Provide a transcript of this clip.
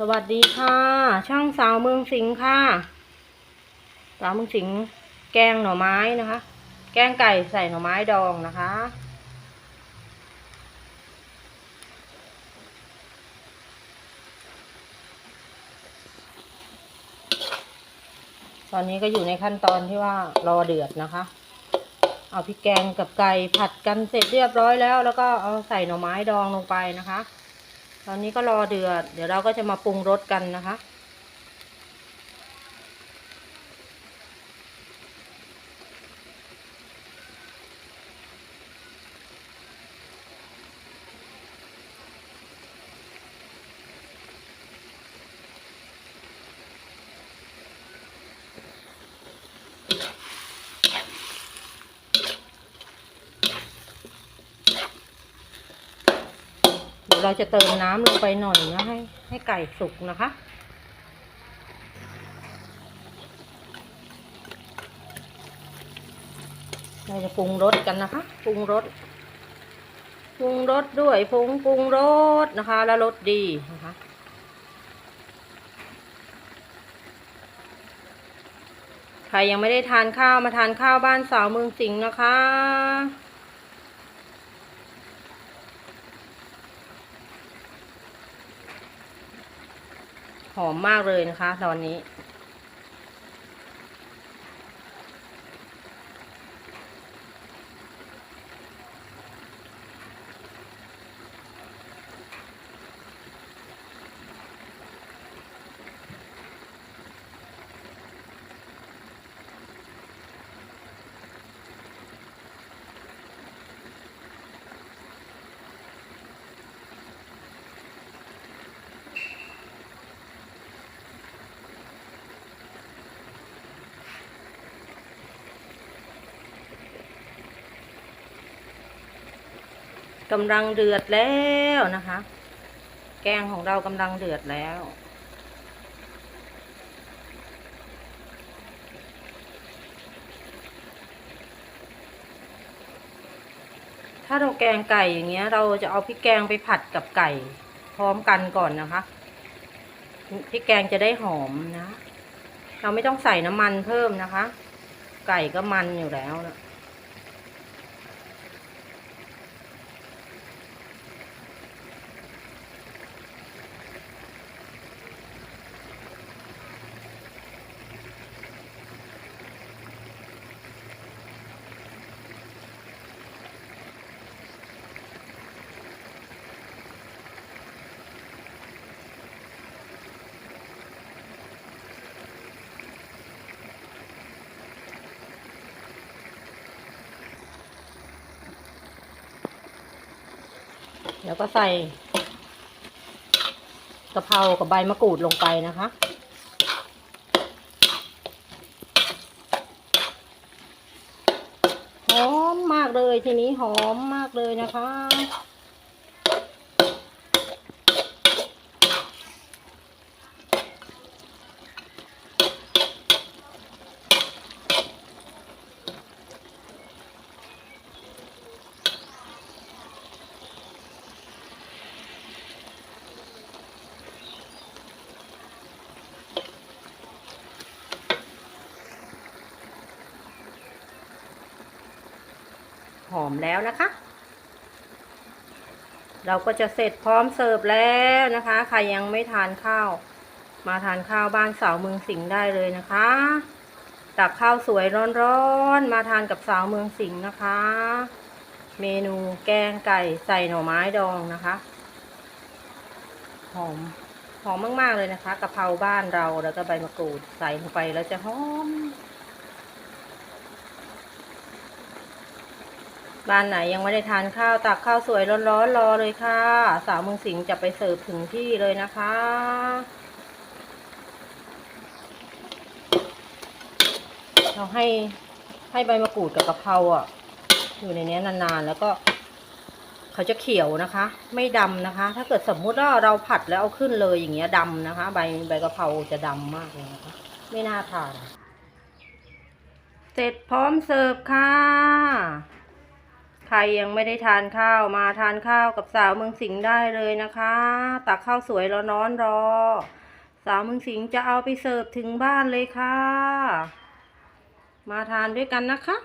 สวัสดีค่ะ ช่างสาวเมืองสิงห์ค่ะ สาวเมืองสิงห์แกงหน่อไม้นะคะ แกงไก่ใส่หน่อไม้ดองนะคะ ตอนนี้ก็อยู่ในขั้นตอนที่ว่ารอเดือดนะคะ เอาพริกแกงกับไก่ผัดกันเสร็จเรียบร้อยแล้ว แล้วก็เอาใส่หน่อไม้ดองลงไปนะคะ ตอนนี้ก็รอเดือด เดี๋ยวเราก็จะมาปรุงรสกันนะคะ ยวเราจะเติมน้ำลงไปหน่อยนะให้ให้ไก่สุกนะคะ เราจะปรุงรสกันนะคะ ปรุงรสปรุงรสด้วยผงปรุงรสนะคะ แล้วรสดีนะคะใครยังไม่ได้ทานข้าวมาทานข้าวบ้านสาวเมืองสิงห์นะคะ หอมมากเลยนะคะ ตอนนี้ กำลังเดือดแล้วนะคะ แกงของเรากำลังเดือดแล้ว ถ้าเราแกงไก่อย่างเงี้ย เราจะเอาพริกแกงไปผัดกับไก่พร้อมกันก่อนนะคะพริกแกงจะได้หอมนะ เราไม่ต้องใส่น้ำมันเพิ่มนะคะ ไก่ก็มันอยู่แล้วนะ แล้วก็ใส่กะเพรากับใบมะกรูดลงไปนะคะ หอมมากเลยทีนี้หอมมากเลยนะคะ หอมแล้วนะคะ เราก็จะเสร็จพร้อมเสิร์ฟแล้วนะคะ ใครยังไม่ทานข้าว มาทานข้าวบ้านสาวเมืองสิงห์ได้เลยนะคะตักข้าวสวยร้อนๆ มาทานกับสาวเมืองสิงห์นะคะ เมนูแกงไก่ใส่หน่อไม้ดองนะคะ หอมหอมมากๆเลยนะคะกะเพราบ้านเราแล้วก็ใบมะกรูดใส่ลงไปแล้วจะหอม บ้านไหนยังไม่ได้ทานข้าวตักข้าวสวยร้อนๆรอเลยค่ะ สาวเมืองสิงห์จะไปเสิร์ฟถึงที่เลยนะคะ เราให้ให้ใบมะกรูดกับกะเพราอะ อยู่ในนี้นานๆ แล้วก็เขาจะเขียวนะคะ ไม่ดำนะคะ ถ้าเกิดสมมุติว่าเราผัดแล้วเอาขึ้นเลยอย่างเงี้ยดำนะคะ ใบใบกะเพราจะดำมากเลยนะคะ ไม่น่าทานเสร็จพร้อมเสิร์ฟค่ะ ใครยังไม่ได้ทานข้าวมาทานข้าวกับสาวเมืองสิงห์ได้เลยนะคะ ตักข้าวสวยร้อนรอสาวเมืองสิงห์จะเอาไปเสิร์ฟถึงบ้านเลยค่ะ มาทานด้วยกันนะคะ